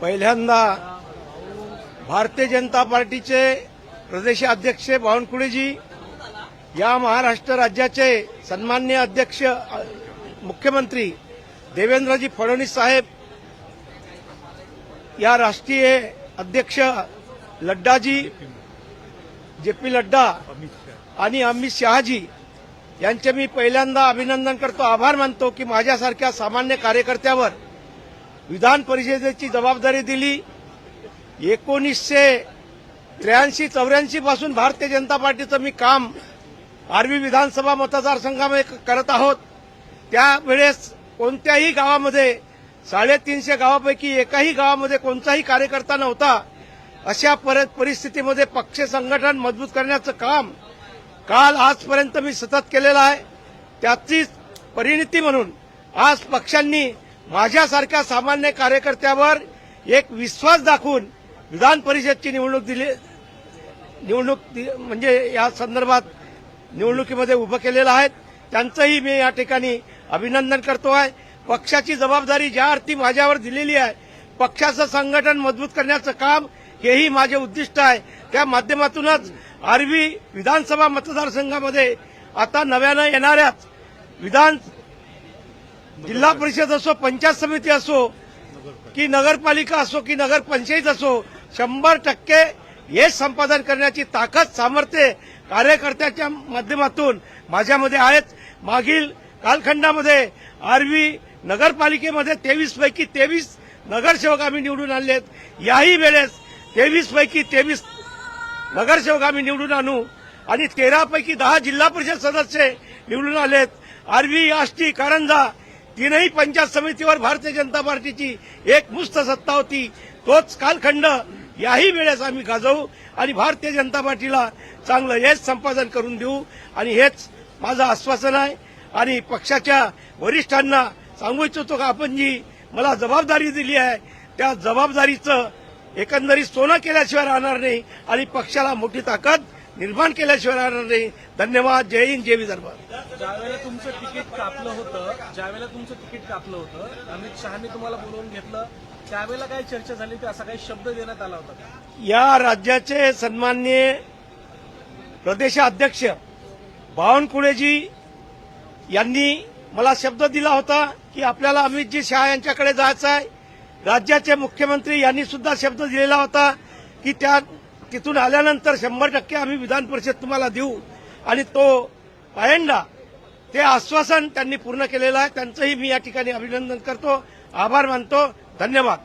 पहिल्यांदा भारतीय जनता पार्टीचे प्रदेशाध्यक्ष बावनकुळेजी या महाराष्ट्र राज्याचे सन्मान्य अध्यक्ष मुख्यमंत्री देवेंद्रजी फडणवीस साहेब या राष्ट्रीय अध्यक्ष लड्डाजी जे पी लड्डा आणि अमित शहाजी यांचे मी पहिल्यांदा अभिनंदन करतो आभार मानतो की माझ्यासारख्या सामान्य कार्यकर्त्यावर विधान परिषदेची जबाबदारी दिली. एकोणीसशे त्र्याऐंशी चौऱ्याऐंशी पासून भारतीय जनता पार्टीचं मी काम आर्वी विधानसभा मतदारसंघामध्ये करत आहोत. त्यावेळेस कोणत्याही गावामध्ये साडेतीनशे गावापैकी एकाही गावामध्ये कोणताही कार्यकर्ता नव्हता. अशा पर- परिस्थितीमध्ये पक्ष संघटन मजबूत करण्याचं काम काल आजपर्यंत मी सतत केलेलं आहे. त्याचीच परिणिती म्हणून आज पक्षांनी माझ्यासारख्या सामान्य कार्यकर्त्यावर एक विश्वास दाखवून विधान परिषदची निवडणूक दिली निवडणूक दि- म्हणजे या संदर्भात निवडणुकीमध्ये उभं केलेलं आहे त्यांचंही मी या ठिकाणी अभिनंदन करतो आहे. पक्षाची जबाबदारी ज्या अर्थी माझ्यावर दिलेली आहे पक्षाचं संघटन मजबूत करण्याचं काम हेही माझे उद्दिष्ट आहे. त्या माध्यमातूनच आरवी विधानसभा मतदारसंघामध्ये आता नव्यानं येणाऱ्याच विधान जिल्हा परिषद असो पंचायत समिती असो की नगरपालिका असो की नगर पंचायत असो शंभर टक्के हे संपादन करण्याची ताकद सामर्थ्य कार्यकर्त्याच्या माध्यमातून माझ्यामध्ये आहेत. मागील कालखंडामध्ये आरवी नगरपालिकेमध्ये तेवीस पैकी तेवीस नगरसेवक आम्ही निवडून आणलेत आहेत. याही वेळेस तेवीस पैकी तेवीस नगरसेवक आम्ही निवडून आणू आणि तेरापैकी दहा जिल्हा परिषद सदस्य निवडून आलेत. आरवी आष्टी कारंजा तीनही पंचायत समितीवर भारतीय जनता पार्टीची एक मुस्त सत्ता होती. तोच कालखंड. याही वेळेस आम्ही गाजवू आणि भारतीय जनता पार्टीला चांगलं हेच संपादन करून देऊ. आणि हेच माझं आश्वासन आहे. आणि पक्षाच्या वरिष्ठांना सांगू इच्छितो का आपण जी मला जबाबदारी दिली आहे. त्या जबाबदारीचं एकंदरीत सोनं केल्याशिवाय राहणार नाही. आणि पक्षाला मोठी ताकद निर्माण केल्याशिवाय राहणार नाही. धन्यवाद. जय हिंद जय विदर्भ. ज्यावेळेला तुमचं तिकीट कापलं होतं ज्यावेळेला तुमचं तिकीट कापलं होतं अमित शहानी तुम्हाला बोलवून घेतलं त्यावेळेला काय चर्चा झाली? होती असा काही शब्द देण्यात आला होता का? या राज्याचे सन्मान्य प्रदेशाध्यक्ष बावनकुळेजी यांनी मला शब्द दिला होता की आपल्याला अमितजी शहा यांच्याकडे जायचं आहे. राज्याचे मुख्यमंत्री यांनी सुद्धा शब्द दिलेला होता की त्या तिथून आल्यानंतर शंभर टक्के आम्ही विधान परिषद तुम्हाला देऊ. आणि तो पायंडा ते आश्वासन त्यांनी पूर्ण केलेलं आहे. त्यांचंही मी या ठिकाणी अभिनंदन करतो. आभार मानतो. धन्यवाद.